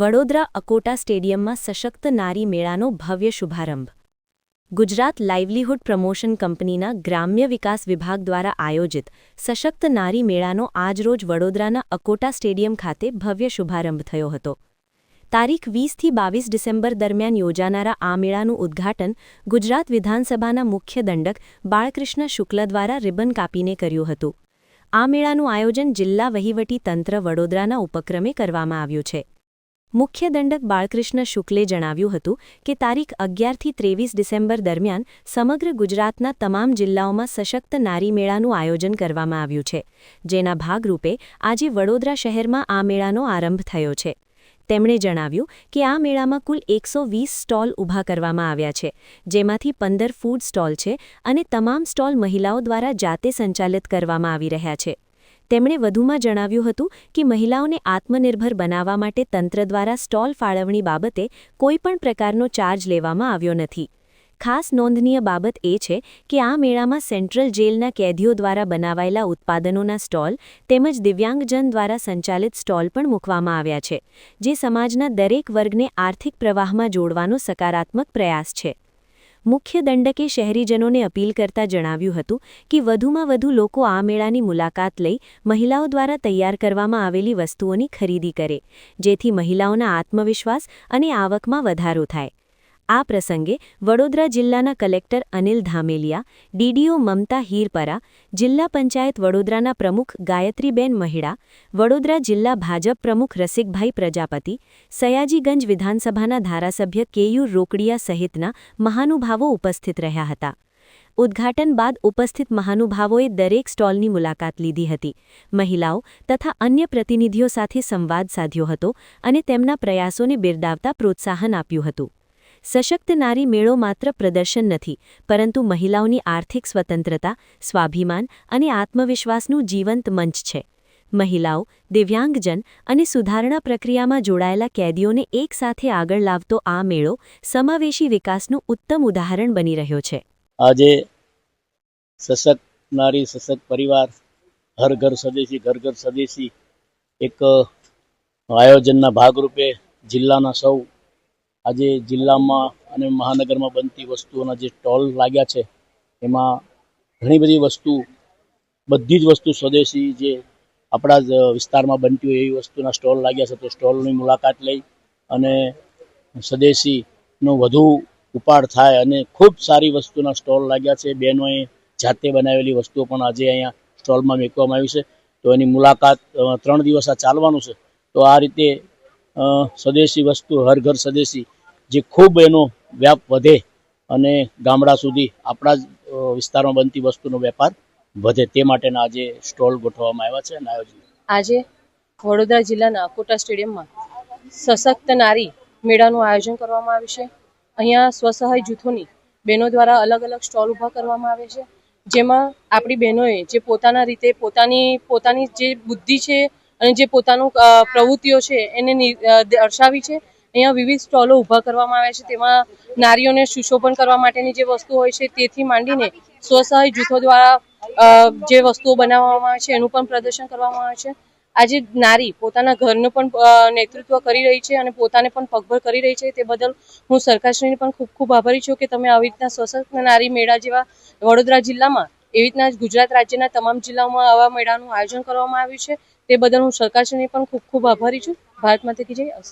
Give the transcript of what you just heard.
વડોદરા અકોટા સ્ટેડિયમમાં સશક્ત નારી મેળાનો ભવ્ય શુભારંભ. ગુજરાત લાઇવલીહુડ પ્રમોશન કંપનીના ગ્રામ્ય વિકાસ વિભાગ દ્વારા આયોજિત સશક્ત નારી મેળાનો આજરોજ વડોદરાના અકોટા સ્ટેડિયમ ખાતે ભવ્ય શુભારંભ થયો હતો. તારીખ વીસથી બાવીસ ડિસેમ્બર દરમિયાન યોજાનારા આ મેળાનું ઉદ્ઘાટન ગુજરાત વિધાનસભાના મુખ્ય દંડક બાળકૃષ્ણ શુક્લ દ્વારા રિબન કાપીને કર્યું હતું. આ મેળાનું આયોજન જિલ્લા વહીવટી તંત્ર વડોદરાના ઉપક્રમે કરવામાં આવ્યું છે. મુખ્ય દંડક બાળકૃષ્ણ શુક્લે જણાવ્યું હતું કે તારીખ અગિયારથી ત્રેવીસ ડિસેમ્બર દરમિયાન સમગ્ર ગુજરાતના તમામ જિલ્લાઓમાં સશક્ત નારી મેળાનું આયોજન કરવામાં આવ્યું છે. જેના ભાગરૂપે આજે વડોદરા શહેરમાં આ મેળાનો આરંભ થયો છે. તેમણે જણાવ્યું કે આ મેળામાં કુલ એકસો સ્ટોલ ઊભા કરવામાં આવ્યા છે, જેમાંથી પંદર ફૂડ સ્ટોલ છે અને તમામ સ્ટોલ મહિલાઓ દ્વારા જાતે સંચાલિત કરવામાં આવી રહ્યા છે. તેમણે વધુમાં જણાવ્યું હતું કે મહિલાઓને આત્મનિર્ભર બનાવવા માટે તંત્ર દ્વારા સ્ટોલ ફાળવણી બાબતે કોઈપણ પ્રકારનો ચાર્જ લેવામાં આવ્યો નથી. ખાસ નોંધનીય બાબત એ છે કે આ મેળામાં સેન્ટ્રલ જેલના કેદીઓ દ્વારા બનાવાયેલા ઉત્પાદનોના સ્ટોલ તેમજ દિવ્યાંગજન દ્વારા સંચાલિત સ્ટોલ પણ મૂકવામાં આવ્યા છે, જે સમાજના દરેક વર્ગને આર્થિક પ્રવાહમાં જોડવાનો સકારાત્મક પ્રયાસ છે. મુખ્ય દંડકે શહેરીજનોને અપીલ કરતા જણાવ્યું હતું કે વધુમાં વધુ લોકો આ મેળાની મુલાકાત લઈ મહિલાઓ દ્વારા તૈયાર કરવામાં આવેલી વસ્તુઓની ખરીદી કરે, જેથી મહિલાઓના આત્મવિશ્વાસ અને આવકમાં વધારો થાય. આ પ્રસંગે વડોદરા જિલ્લાના કલેક્ટર અનિલ ધામેલિયા ડીડીઓ મમતા હીરપરા, જિલ્લા પંચાયત વડોદરાના પ્રમુખ ગાયત્રીબેન મહિડા, વડોદરા જિલ્લા ભાજપ પ્રમુખ રસિકભાઈ પ્રજાપતિ, સયાજીગંજ વિધાનસભાના ધારાસભ્ય કેયુ રોકડિયા સહિતના મહાનુભાવો ઉપસ્થિત રહ્યા હતા. ઉદ્ઘાટન બાદ ઉપસ્થિત મહાનુભાવોએ દરેક સ્ટોલની મુલાકાત લીધી હતી. મહિલાઓ તથા અન્ય પ્રતિનિધિઓ સાથે સંવાદ સાધ્યો હતો અને તેમના પ્રયાસોને બિરદાવતા પ્રોત્સાહન આપ્યું હતું. સશક્ત નારી મેળો માત્ર પ્રદર્શન નથી, પરંતુ મહિલાઓની આર્થિક સ્વતંત્રતા, સ્વાભિમાન અને આત્મવિશ્વાસનું જીવંત મંચ છે. મહિલાઓ, દિવ્યાંગજન અને સુધારણા પ્રક્રિયામાં જોડાયેલા કેદીઓને એકસાથે આગળ લાવતો આ મેળો સમાવેશી વિકાસનું ઉત્તમ ઉદાહરણ બની રહ્યો છે. આજે સશક્ત નારી, સશક્ત પરિવાર હર ઘર સ્વદેશી, ઘર ઘર સ્વદેશી એક આયોજનના ભાગરૂપે જિલ્લાના સૌ આજે જિલ્લામાં અને મહાનગરમાં બનતી વસ્તુઓના જે સ્ટોલ લાગ્યા છે, એમાં ઘણી બધી વસ્તુ, બધી જ વસ્તુ સ્વદેશી જે આપણા જ વિસ્તારમાં બનતી હોય એવી વસ્તુના સ્ટોલ લાગ્યા છે, તો સ્ટોલની મુલાકાત લઈ અને સ્વદેશીનો વધુ ઉપાડ થાય અને ખૂબ સારી વસ્તુના સ્ટોલ લાગ્યા છે. બહેનોએ જાતે બનાવેલી વસ્તુઓ પણ આજે અહીંયા સ્ટોલમાં મૂકવામાં આવી છે. તો એની મુલાકાત ત્રણ દિવસ આ ચાલવાનું છે. તો આ રીતે સ્વદેશી વસ્તુ, હર ઘર સ્વદેશી જે ખૂબ એનો વ્યાપ વધે અને ગામડા સુધી આપણા જ વિસ્તારમાં બનતી વસ્તુનો વેપાર વધે તે માટેના આજે સ્ટોલ ગોઠવવામાં આવ્યા છે અને આયોજન આજે વડોદરા જિલ્લાના કોટા સ્ટેડિયમમાં સશક્ત નારી મેળાનું આયોજન કરવામાં આવ્યું છે. અહીંયા સ્વસહાય જૂથોની બહેનો દ્વારા અલગ અલગ સ્ટોલ ઊભા કરવામાં આવે છે. જેમાં આપણી બહેનોએ જે પોતાના રીતે પોતાની પોતાની જે બુદ્ધિ છે અને જે પોતાનું પ્રવૃત્તિઓ છે એને દર્શાવી છે. અહીંયા વિવિધ સ્ટોલો ઊભા કરવામાં આવ્યા છે. તેમાં નારીઓને સુશોભન કરવા માટેની જે વસ્તુ હોય છે તેથી માંડીને સ્વસહાય જૂથો દ્વારા જે વસ્તુઓ બનાવવામાં આવે છે એનું પણ પ્રદર્શન કરવામાં આવે છે. આજે નારી પોતાના ઘરનું પણ નેતૃત્વ કરી રહી છે અને પોતાને પણ પગભર કરી રહી છે. તે બદલ હું સરકારશ્રીની પણ ખૂબ ખૂબ આભારી છું કે તમે આવી રીતના સશક્ત નારી મેળા જેવા વડોદરા જિલ્લામાં એવી રીતના ગુજરાત રાજ્યના તમામ જિલ્લાઓમાં આવા મેળાનું આયોજન કરવામાં આવ્યું છે. તે બદલ હું સરકારશ્રીની પણ ખૂબ ખૂબ આભારી છું. ભારત માતા કી જય.